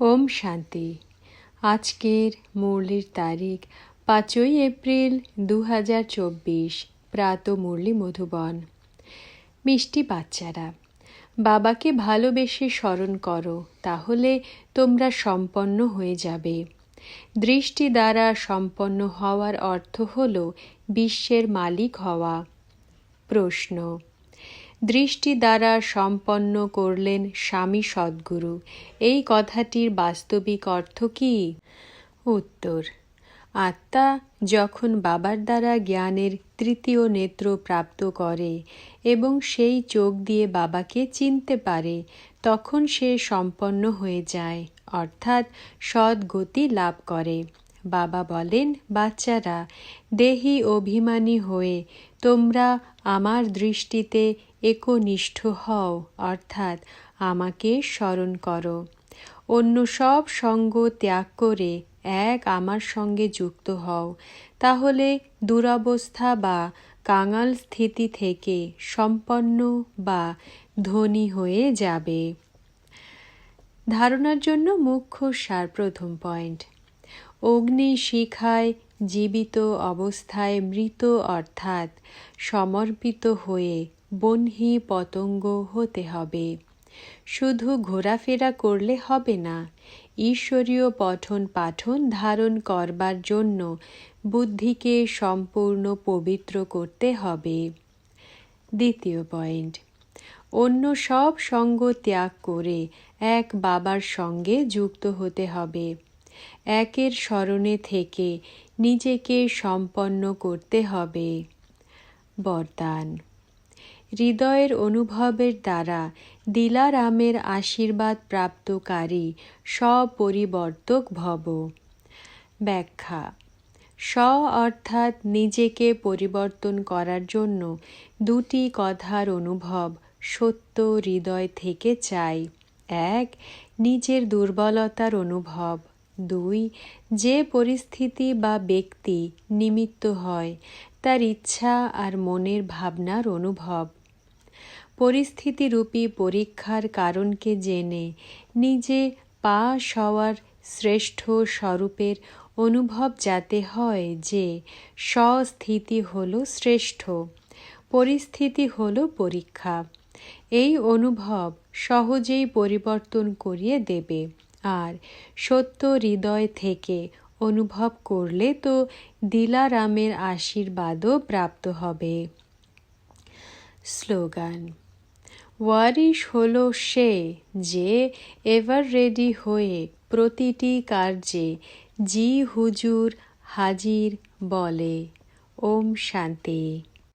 ওম শান্তি। আজকের মুরলির তারিখ পাঁচই এপ্রিল দু হাজার চব্বিশ, প্রাত মুরলি মধুবন। মিষ্টি বাচ্চারা, বাবাকে ভালোবেসে স্মরণ করো, তাহলে তোমরা সম্পন্ন হয়ে যাবে। দৃষ্টি দ্বারা সম্পন্ন হওয়ার অর্থ হল বিশ্বের মালিক হওয়া। প্রশ্ন দৃষ্টি দ্বারা সম্পন্ন করলেন স্বামী সদ্গুরু। এই কথাটির বাস্তবিক অর্থ কি? উত্তর, আত্মা যখন বাবার দ্বারা জ্ঞানের তৃতীয় নেত্র প্রাপ্ত করে এবং সেই চোখ দিয়ে বাবাকে চিনতে পারে, তখন সে সম্পন্ন হয়ে যায়, অর্থাৎ সদ্গতি লাভ করে। বাবা বলেন, বাচ্চারা, দেহি অভিমানী হয়ে তোমরা আমার দৃষ্টিতে একনিষ্ঠ হও, অর্থাৎ আমাকে স্মরণ করো। অন্য সব সঙ্গ ত্যাগ করে এক আমার সঙ্গে যুক্ত হও। তাহলে দুরবস্থা বা কাঙাল স্থিতি থেকে সম্পন্ন বা ধনী হয়ে যাবে। ধারণার জন্য মুখ্য সার প্রথম পয়েন্ট। অগ্নি শিখায় জীবিত অবস্থায় মৃত অর্থাৎ সমর্পিত হয়ে বহ্নি পতঙ্গ হতে হবে। শুধু ঘোরাফেরা করলে হবে না, ঈশ্বরীয় পঠন পাঠন ধারণ করবার জন্য বুদ্ধিকে সম্পূর্ণ পবিত্র করতে হবে। দ্বিতীয় পয়েন্ট, অন্য সব সঙ্গ ত্যাগ করে এক বাবার সঙ্গে যুক্ত হতে হবে। একের স্মরণে থেকে নিজেকে সম্পন্ন করতে হবে। বরদান। হৃদয়ের অনুভবের দ্বারা দিলারামের আশীর্বাদ প্রাপ্তকারী স্বপরিবর্তক ভব। ব্যাখ্যা। স্ব অর্থাৎ নিজেকে পরিবর্তন করার জন্য দুটি কথার অনুভব সত্য হৃদয় থেকে চাই। এক, নিজের দুর্বলতার অনুভব। দুই, যে পরিস্থিতি বা ব্যক্তি নিমিত্ত হয়, তার ইচ্ছা আর মনের ভাবনার অনুভব। পরিস্থিতিরূপী পরীক্ষার কারণকে জেনে নিজে পাশ হওয়ার শ্রেষ্ঠ স্বরূপের অনুভব যাতে হয় যে স্বস্থিতি হল শ্রেষ্ঠ, পরিস্থিতি হল পরীক্ষা। এই অনুভব সহজেই পরিবর্তন করিয়ে দেবে। আর সত্য হৃদয় থেকে অনুভব করলে তো দিলারামের আশীর্বাদও প্রাপ্ত হবে। স্লোগান, ওয়ারিশ হল সে যে এভার রেডি হয়ে প্রতিটি কার্যে জি হুজুর হাজির বলে। ওম শান্তি।